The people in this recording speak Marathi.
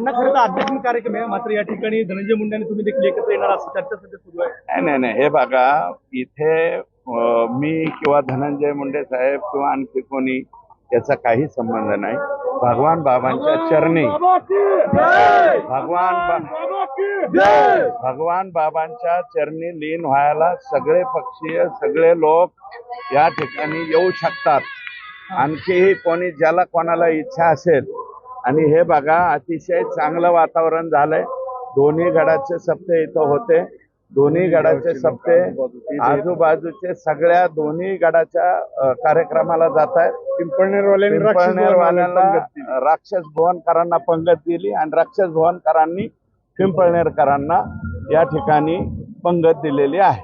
अण्णा खरं तर आध्यात्मिक कार्यक्रम आहे. मात्र या ठिकाणी धनंजय मुंडे आणि तुम्ही देखील एकत्र येणार असं चर्चा सध्या सुरू आहे. नाही नाही नाही. हे बघा इथे मी किंवा धनंजय मुंडे साहेब किंवा आणखी कोणी याचा काही संबंध नाही. भगवान बाबांच्या चरणी. भगवान भगवान बाबांच्या चरणी लीन व्हायला सगळे पक्षीय सगळे लोक या ठिकाणी येऊ शकतात. आणखीही कोणी ज्याला कोणाला इच्छा असेल आणि हे बघा अतिशय चांगलं वातावरण झालंय. दोन्ही गडाचे सप्ते इथं होते. दोन्ही गडाचे सप्ते आजूबाजूचे सगळ्या दोन्ही गडाच्या कार्यक्रमाला जात आहेत पिंपळनेरवाल्यांना राक्षस भुवनकरांना पंगत दिली आणि राक्षस भुवनकरांनी पिंपळनेरकरांना या ठिकाणी पंगत दिलेली आहे.